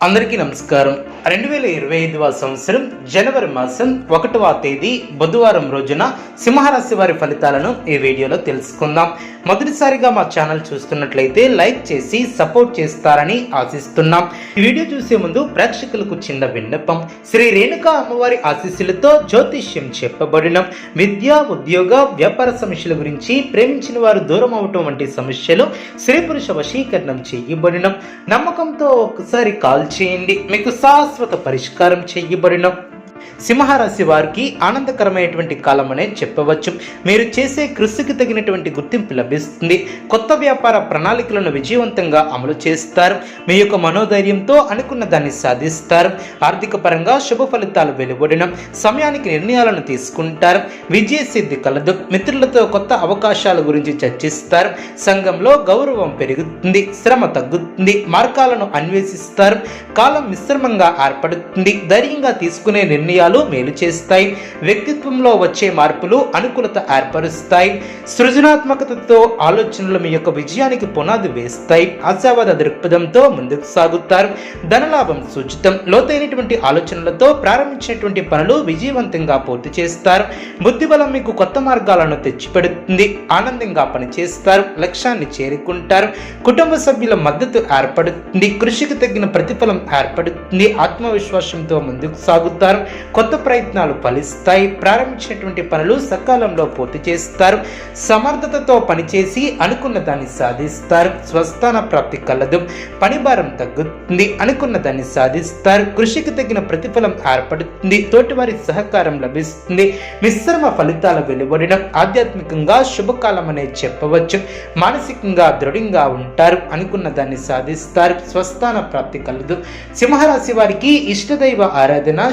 అందరికీ నమస్కారం. రెండు వేల ఇరవై ఐదవ సంవత్సరం జనవరి మాసం ఒకటవ తేదీ బుధవారం రోజున సింహరాశి వారి ఫలితాలను ఈ వీడియోలో తెలుసుకుందాం. మొదటిసారిగా మా ఛానల్ చూస్తున్నట్లయితే లైక్ చేసి సపోర్ట్ చేస్తారని ఆశిస్తున్నాం. ఈ వీడియో చూసే ముందు ప్రేక్షకులకు చిన్న విన్నపం. శ్రీ రేణుకా అమ్మవారి ఆశీస్సులతో జ్యోతిష్యం చెప్పబడిన. విద్య ఉద్యోగ వ్యాపార సమస్యల గురించి ప్రేమించిన వారు దూరం అవటం వంటి సమస్యలు స్త్రీ పురుష వశీకరణం చేయబడిన. నమ్మకంతో ఒకసారి కాల్ చేయండి. మీకు శాశ్వత పరిష్కారం చేయబడిన సింహరాశి వారికి ఆనందకరమైనటువంటి కాలం అనే చెప్పవచ్చు. మీరు చేసే కృషికి తగినటువంటి గుర్తింపు లభిస్తుంది. కొత్త వ్యాపార ప్రణాళికలను విజయవంతంగా అమలు చేస్తారు. మీ యొక్క మనోధైర్యంతో అనుకున్న దాన్ని సాధిస్తారు. ఆర్థిక పరంగా శుభ ఫలితాలు వెలువడిన సమయానికి నిర్ణయాలను తీసుకుంటారు. విజయ సిద్ధి కలదు. మిత్రులతో కొత్త అవకాశాల గురించి చర్చిస్తారు. సంఘంలో గౌరవం పెరుగుతుంది శ్రమ తగ్గుతుంది మార్గాలను అన్వేషిస్తారు. కాలం మిశ్రమంగా ఏర్పడుతుంది. ధైర్యంగా తీసుకునే నిర్ణయం నిర్ణయాలు మేలు చేస్తాయి. వ్యక్తిత్వంలో వచ్చే మార్పులు అనుకూలత ఏర్పరుస్తాయి. సృజనాత్మకతతో ఆలోచనలు మీ యొక్క విజయానికి పునాది వేస్తాయి. ఆశావాద దృక్పథంతో ముందుకు సాగుతారు. ధనలాభం సూచితం. లోతైనటువంటి ఆలోచనలతో ప్రారంభించినటువంటి పనులు విజయవంతంగా పూర్తి చేస్తారు. బుద్ధిబలం మీకు కొత్త మార్గాలను తెచ్చిపెడుతుంది. ఆనందంగా పనిచేస్తారు. లక్ష్యాన్ని చేరుకుంటారు. కుటుంబ సభ్యుల మద్దతు ఏర్పడుతుంది. కృషికి తగిన ప్రతిఫలం ఏర్పడుతుంది. ఆత్మవిశ్వాసంతో ముందుకు సాగుతారు. కొత్త ప్రయత్నాలు ఫలిస్తాయి. ప్రారంభించినటువంటి పనులు సకాలంలో పూర్తి చేస్తారు. సమర్థతతో పనిచేసి అనుకున్న దాన్ని సాధిస్తారు. స్వస్థాన ప్రాప్తి కలదు. పని భారం తగ్గుతుంది. అనుకున్న దాన్ని సాధిస్తారు. కృషికి తగిన ప్రతిఫలం ఏర్పడుతుంది. తోటివారి సహకారం లభిస్తుంది. మిశ్రమ ఫలితాలు వెలువడిన ఆధ్యాత్మికంగా శుభకాలం అనే చెప్పవచ్చు. మానసికంగా దృఢంగా ఉంటారు. అనుకున్న దాన్ని సాధిస్తారు. స్వస్థాన ప్రాప్తి కలదు. సింహరాశి వారికి ఇష్టదైవ ఆరాధన